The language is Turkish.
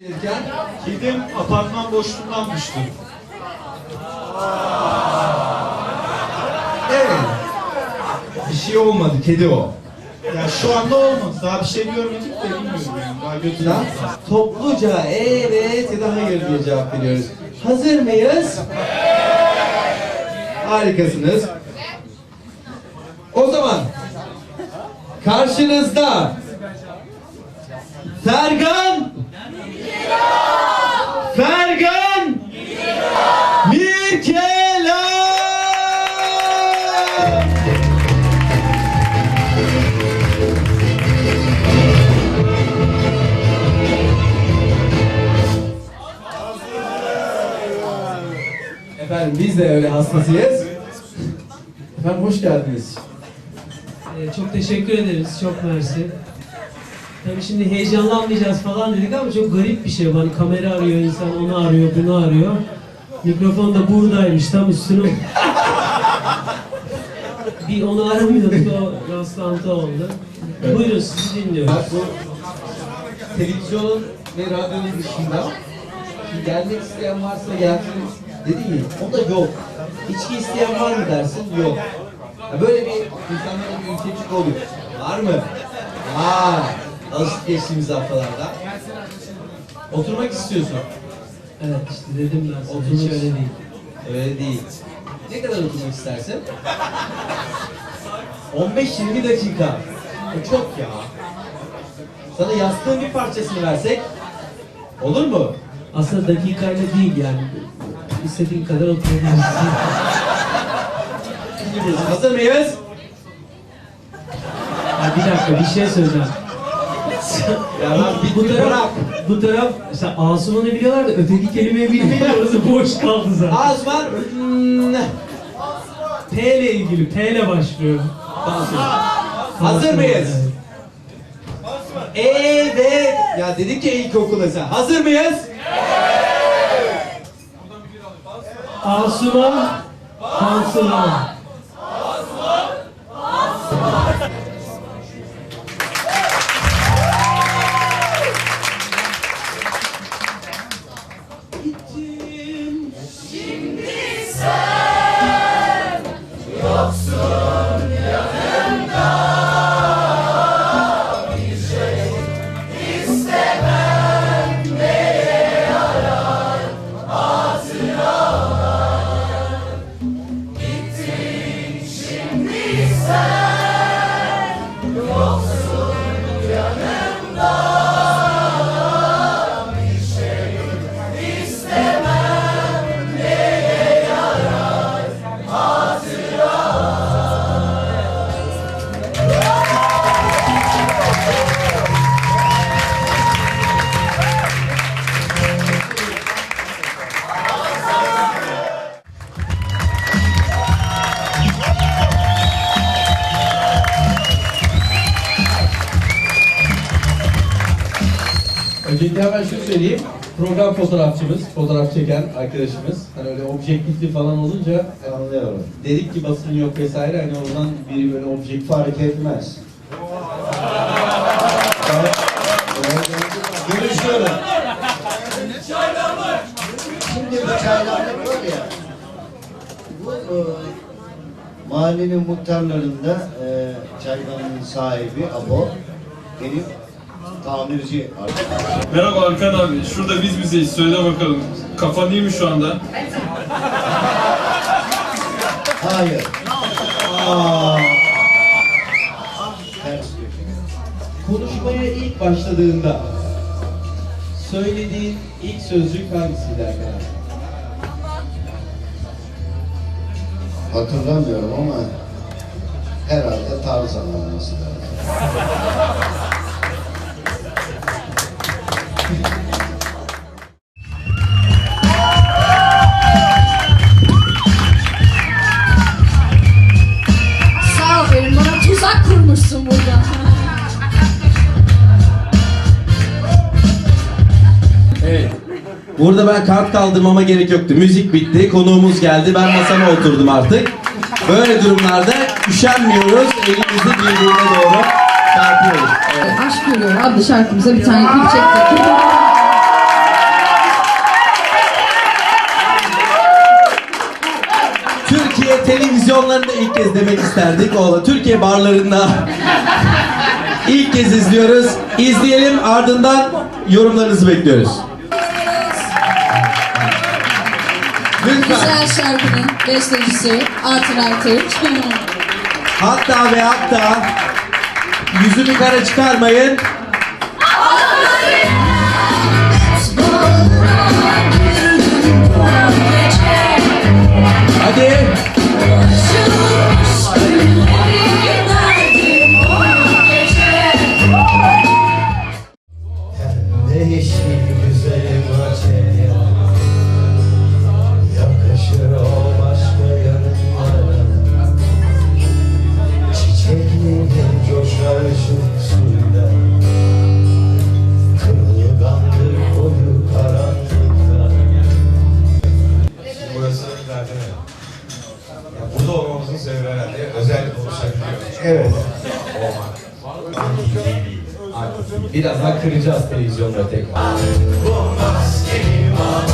Gelirken kedim apartman boşluğundan düştü. Evet. Bir şey olmadı. Kedi o. Ya şu anda olmadı. Daha bir şey görmedik de bilmiyorum yani. Daha götürdüm. Lan, Topluca evet ya da hayır diye cevap veriyoruz. Hazır mıyız? Harikasınız. O zaman karşınızda Fergan Efendim biz de öyle hastasıyız. Efendim hoş geldiniz. Ee, çok teşekkür ederiz. Çok mersi. Tabii şimdi heyecanlanmayacağız falan dedik ama çok garip bir şey. Hani kamera arıyor insan, onu arıyor, bunu arıyor. Mikrofon da buradaymış, tam üstüne. bir onu aramıyorduk, o rastlantı oldu. Evet. Buyurun sizi dinliyoruz. Bak bu televizyonun ve radyonun dışında gelmek isteyen varsa gelsin dedi ya o da yok. İçki isteyen var mı dersin? Yok. Ya böyle bir insanlara bir ülkecik oluyor. Var mı? Var. Alışık geçtiğimiz haftalarda. Oturmak istiyorsun. Evet işte dedim ben sana, Otururuz. hiç öyle değil. Öyle değil. Ne kadar oturmak istersin? 15-20 dakika. O çok ya. Sana yastığın bir parçasını versek olur mu? Aslında dakikayla değil yani. İstediğin kadar oturabilirsin. Hazır mıyız? Ya bir dakika bir şey söyleyeceğim. Ya lan bu bitti taraf, bırak. bu taraf, mesela Asuman'ı biliyorlar da öteki kelimeyi bilmiyor, orası boş kaldı zaten. Azman. Hmm. P ile ilgili, P ile başlıyor. Hazır mıyız? Evet. Ya dedik ya ilkokulda sen. Hazır mıyız? Asuman, Tansuman. Öncelikle hemen şunu söyleyeyim. Program fotoğrafçımız, fotoğraf çeken arkadaşımız. Hani öyle objektifli falan olunca Anlıyorum. dedik ki basın yok vesaire hani oradan biri böyle objektif Fark etmez. Görüşüyorum. Şimdi bu çaylarlık var ya. Bu e, mahallenin muhtarlarında e, çaydanlığın sahibi Abo benim tamirci. Merhaba Arkan abi. Şurada biz bizeyiz. Söyle bakalım. Kafan iyi mi şu anda? Hayır. Aa. Ters köşe. konuşmaya ilk başladığında söylediğin ilk sözcük hangisiydi arkadaşlar? Hatırlamıyorum ama herhalde Tarzan olması lazım. Sağ ol tuzak kurmuşsun burada. Evet. Burada ben kart kaldırmama gerek yoktu. Müzik bitti, konuğumuz geldi. Ben masama oturdum artık. Böyle durumlarda üşenmiyoruz. Elimizi birbirine doğru e, aşk Görüyorum adlı şarkımıza bir tane klip çektik. Türkiye televizyonlarında ilk kez demek isterdik. Oğla Türkiye barlarında ilk kez izliyoruz. İzleyelim ardından yorumlarınızı bekliyoruz. Lütfen. Güzel şarkının bestecisi Artin Ertürk. hatta ve hatta yüzümü kara çıkarmayın. Birazdan kıracağız televizyonda tekrar. Bu maskeli mama